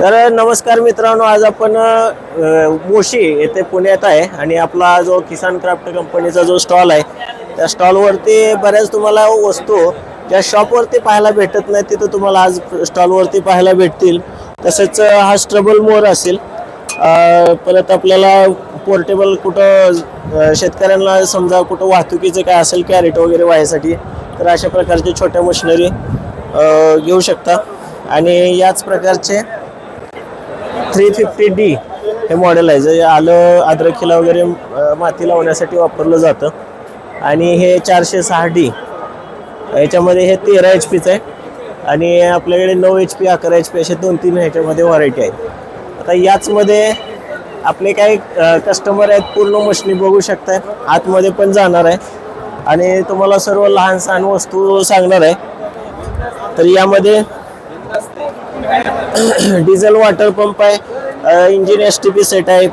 तर नमस्कार मित्रांनो आज आपण मोशी येथे पुण्यात आहे आणि आपला जो किसान क्राफ्ट कंपनीचा जो स्टॉल आहे त्या स्टॉलवरती बऱ्याच तुम्हाला वस्तू ज्या शॉपवरती पाहायला भेटत नाही तिथं तुम्हाला आज स्टॉलवरती पाहायला भेटतील. तसेच हा स्ट्रबल मोर असेल. परत आपल्याला पोर्टेबल कुठं शेतकऱ्यांना समजा कुठं वाहतुकीचं काय असेल कॅरेट वगैरे व्हायसाठी तर अशा प्रकारचे छोट्या मशिनरी घेऊ शकता. आणि याच प्रकारचे थ्री फिफ्टी डी हे मॉडेल आहे. जे आलं अद्रकीला वगैरे माती लावण्यासाठी वापरलं जातं. आणि हे चारशे सहा डी. याच्यामध्ये हे तेरा एच पीचं आहे. आणि आपल्याकडे नऊ एच पी अकरा एच पी असे दोन तीन ह्याच्यामध्ये व्हरायटी आहेत आता याचमध्ये आपले काही कस्टमर आहेत पूर्ण मशनी बघू शकताय. आतमध्ये पण जाणार आहे. आणि तुम्हाला सर्व लहान सहान वस्तू सांगणार आहे. तर यामध्ये डिझेल वॉटर पंप आहे engine S T P set आहे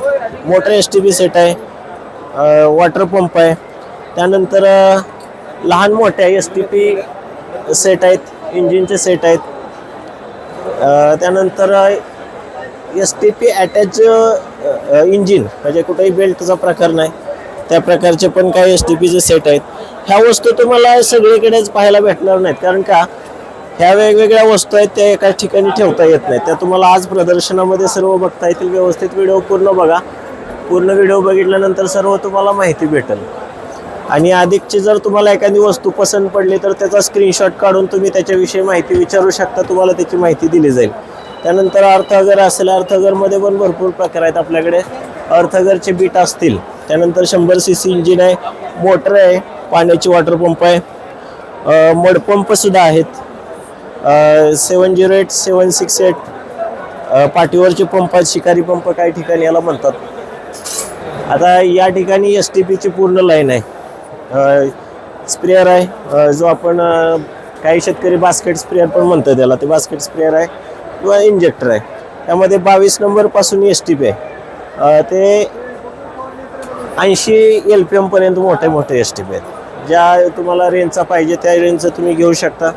motor S T P set आहे वॉटर पंप आहे. त्यानंतर लहान मोठ्या एस टी पी सेट आहेत इंजिनचे सेट आहेत. त्यानंतर S T P attach engine म्हणजे कुठेही बेल्टचा प्रकार नाही. त्या प्रकारचे पण काही एस टी पीचे सेट आहेत. ह्या वस्तू तुम्हाला सगळीकडेच पाहायला भेटणार नाहीत. कारण का? ह्या वेगवेगळ्या वस्तू आहेत त्या एकाच ठिकाणी ठेवता येत नाही त्या तुम्हाला आज प्रदर्शनामध्ये सर्व बघता येतील. व्यवस्थित व्हिडिओ पूर्ण बघा. पूर्ण व्हिडिओ बघितल्यानंतर सर्व तुम्हाला माहिती भेटेल. आणि अधिकची जर तुम्हाला एखादी वस्तू पसंत पडली तर त्याचा स्क्रीनशॉट काढून तुम्ही त्याच्याविषयी माहिती विचारू शकता. तुम्हाला त्याची माहिती दिली जाईल. त्यानंतर अर्थगर असेल अर्थगरमध्ये पण भरपूर प्रकार आहेत आपल्याकडे. अर्थगरचे बीट असतील. त्यानंतर शंभर सी सी इंजिन आहे मोटर आहे पाण्याची वॉटर पंप आहे. मडपंपसुद्धा आहेत. Seven zero eight seven six eight पाठीवरचे pump आहेत शिकारी पंप काही ठिकाणी याला म्हणतात. आता या ठिकाणी एस टी पीची पूर्ण लाईन आहे. स्प्रेअर आहे जो आपण काही शेतकरी बास्केट स्प्रेअर पण म्हणतो त्याला ते बास्केट स्प्रेअर आहे किंवा इंजेक्टर आहे. त्यामध्ये बावीस नंबरपासून एस टी पी आहे. ते ऐंशी एल पी एमपर्यंत मोठे मोठे एस टी पी आहेत. ज्या तुम्हाला रेंजचा पाहिजे त्या रेंजचं तुम्ही घेऊ शकता.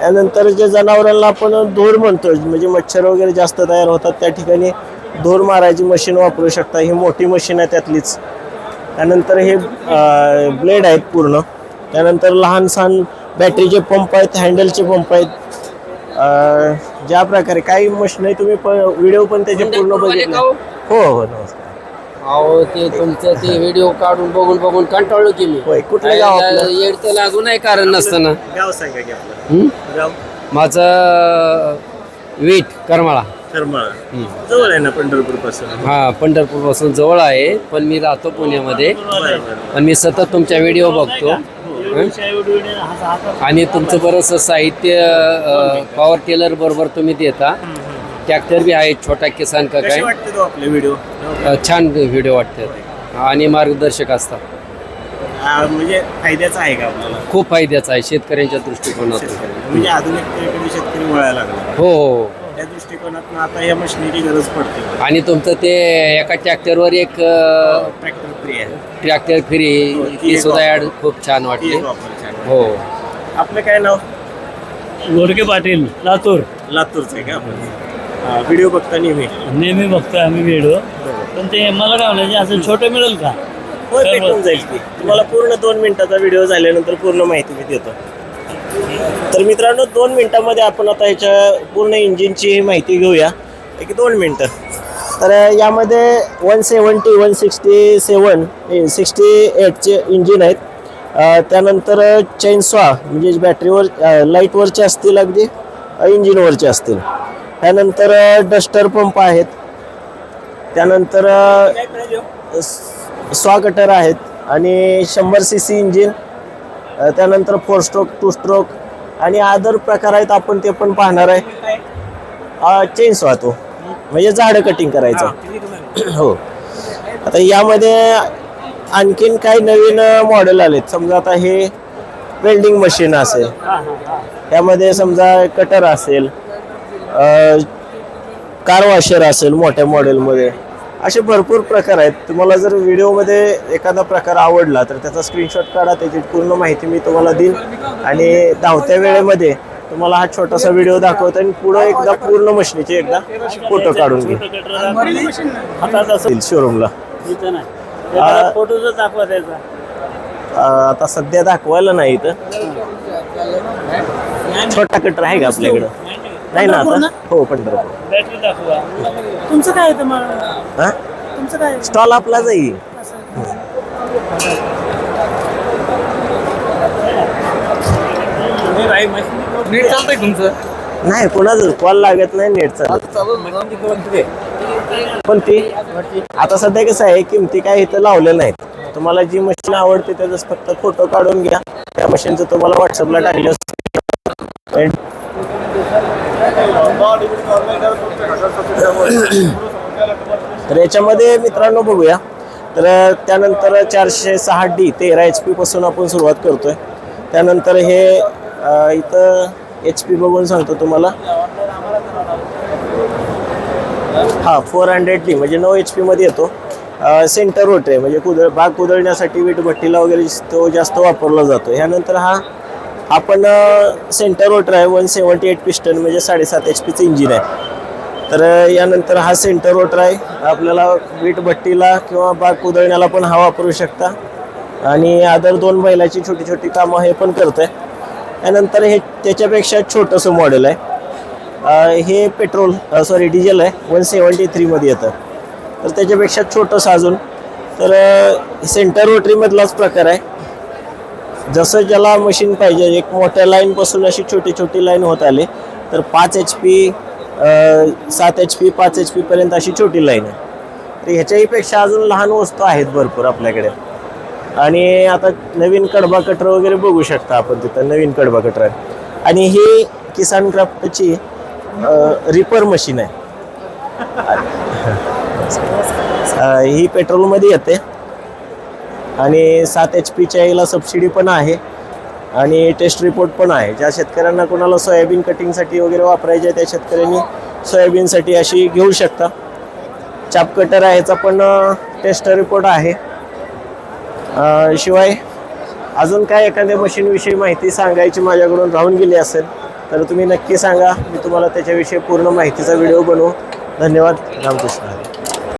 त्यानंतर जे जनावरांना आपण धूर म्हणतो म्हणजे मच्छर वगैरे जास्त तयार होतात त्या ठिकाणी धूर मारायची मशीन वापरू शकता. ही मोठी मशीन आहे त्यातलीच. त्यानंतर हे ब्लेड आहेत पूर्ण. त्यानंतर लहान सहान बॅटरीचे पंप आहेत हँडलचे पंप आहेत. ज्या प्रकारे काही मशीन तुम्ही व्हिडिओ पण त्याचे पूर्ण बघितले. हो हो नमस्कार. अहो ते तुमचं ते व्हिडिओ काढून बघून बघून कंटाळलो की मी. होय कुठलं गाव आपलं येड तर लागू नाही कारण नसताना गाव सांगा की आपलं. हं? गाव? माझं वीट करमाळा. करमाळा. जवळ आहे ना पंढरपूरपासून हा पंढरपूरपासून जवळ आहे पण मी राहतो पुण्यामध्ये. पण मी सतत तुमच्या व्हिडिओ बघतो. हं? आणि तुमचं बरंचसं साहित्य पॉवर टेलर बरोबर तुम्ही देता. ट्रॅक्टर बी आहे छोटा किसान का कसे काय? वाटते तो आपले व्हिडिओ अ, छान व्हिडिओ वाटतात आणि मार्गदर्शक असतात. म्हणजे फायद्याचा आहे का आपल्याला? खूप फायद्याचं आहे शेतकऱ्यांच्या दृष्टिकोनातून. म्हणजे आधुनिकतेकडे शेतकरी वळायला लागला. हो हो त्या दृष्टिकोनातून आता या मशिनरीची गरज पडते. आणि तुमचं ते एका ट्रॅक्टरवर एक ट्रॅक्टर फ्री आहे. ट्रॅक्टर फ्री हो, ती सुद्धा ॲड खूप छान ती वाटली. एक वापर छान. हो. आपलं काय नाव? गोडके पाटील लातूर. लातूरचं आहे का? आपण व्हिडिओ बघता नेहमी. नेहमी बघतोय आम्ही व्हिडिओ पण ते मला काय म्हणायचे असं छोटं मिळेल का? होय भेटून जाईल की. तुम्हाला पूर्ण दोन मिनिटाचा व्हिडिओ झाल्यानंतर पूर्ण माहिती मी देतो. तर मित्रांनो दोन मिनिटामध्ये आपण आता ह्याच्या पूर्ण इंजिनची माहिती घेऊया. एक दोन मिनटं. तर यामध्ये one seventy one sixty seven sixty एटचे engine आहेत. अ, त्यानंतर चेनस्वा म्हणजे बॅटरीवर लाईटवरचे असतील अगदी इंजिनवरचे असतील. त्यानंतर डस्टर पंप आहेत. त्यानंतर स्वा कटर आहेत आणि शंभर सी सी इंजिन त्यानंतर फोर स्ट्रोक टू स्ट्रोक आणि अदर प्रकार आहेत आपण ते पण पाहणार आहे. चेन्स वाहतो म्हणजे झाडं कटिंग करायचं. हो. आता यामध्ये आणखीन काही नवीन मॉडेल आलेत. समजा आता हे वेल्डिंग मशीन असेल. त्यामध्ये समजा कटर असेल. कार वॉशर असेल मोठ्या मॉडेलमध्ये असे भरपूर प्रकार आहेत. तुम्हाला जर व्हिडिओमध्ये एखादा प्रकार आवडला तर त्याचा स्क्रीनशॉट काढा त्याची पूर्ण माहिती मी तुम्हाला देईन. आणि धावत्या वेळेमध्ये तुम्हाला हा छोटासा व्हिडिओ दाखवतो आणि पुढे एकदा पूर्ण मशीनीचे एकदा फोटो काढून घे. शोरूमला आता सध्या दाखवायला नाही इथं. छोटा कटर आहे का आपल्याकडं? नाही ना आता हो पंढरपूर बॅटरी दाखवा तुमचं काय येतं मग? हा? तुमचं काय स्टॉल आपला जाईल नीट चालतंय तुमचं? नाही कोणाचं? कॉल लागत नाही नेटचा पण ती. आता सध्या कसं आहे किमती काय इथं लावल्या नाहीत. तुम्हाला जी मशीन आवडते त्याचा फक्त फोटो काढून घ्या. त्या मशीनचं तुम्हाला व्हॉट्सअपला टाकलं. तर याच्यामध्ये मित्रांनो बघूया. तर त्यानंतर चारशे सहा डी तेरा एच पी पासून आपण सुरुवात करतोय. त्यानंतर हे इथं एच पी बघून सांगतो तुम्हाला. हा फोर हंड्रेड डी म्हणजे नऊ एच मध्ये येतो. सेंटर रोट आहे म्हणजे कुदळ बाग कुदळण्यासाठी वीट भट्टीला वगैरे तो जास्त वापरला जातो. ह्यानंतर हा आपण सेंटर रोटर आहे वन सेवन्टी एट पिस्टन म्हणजे साडेसात एच पीचं इंजिन आहे. तर यानंतर हा सेंटर रोटर आहे आपल्याला वीट भट्टीला किंवा बाग कुदळण्याला पण हा वापरू शकता. आणि अदर दोन बैलाची छोटी छोटी कामं हे पण करत आहे त्यानंतर हे त्याच्यापेक्षा छोटंसं मॉडेल आहे. हे पेट्रोल सॉरी डिझेल आहे. वन सेवन्टी थ्रीमध्ये येतं. तर त्याच्यापेक्षा छोटंसं अजून. तर सेंटर रोटरीमधलाच प्रकार आहे. जसं ज्याला मशीन पाहिजे एक मोठ्या लाईनपासून अशी छोटी छोटी लाईन होत आली तर पाच एच पी सात एच पी पाच एच पीपर्यंत अशी छोटी लाईन आहे. तर ह्याच्याही पेक्षा अजून लहान वस्तू आहेत भरपूर आपल्याकडे. आणि आता नवीन कडबा कटर वगैरे बघू शकता आपण तिथं नवीन कडबा कटर आहे. आणि ही किसान क्राफ्टची रिपर मशीन आहे. ही पेट्रोलमध्ये येते. आणि सात एच पीच्या याला सबसिडी पण आहे. आणि टेस्ट रिपोर्ट पण आहे. ज्या शेतकऱ्यांना कोणाला सोयाबीन कटिंगसाठी वगैरे वापरायचे आहे त्या शेतकऱ्यांनी सोयाबीनसाठी अशी घेऊ शकता. चाप कटर आहे याचा पण टेस्ट रिपोर्ट आहे. शिवाय अजून काय एखाद्या मशीनविषयी माहिती सांगायची माझ्याकडून राहून गेली असेल तर तुम्ही नक्की सांगा. मी तुम्हाला त्याच्याविषयी पूर्ण माहितीचा व्हिडिओ बनवू. धन्यवाद. रामकृष्ण हरी.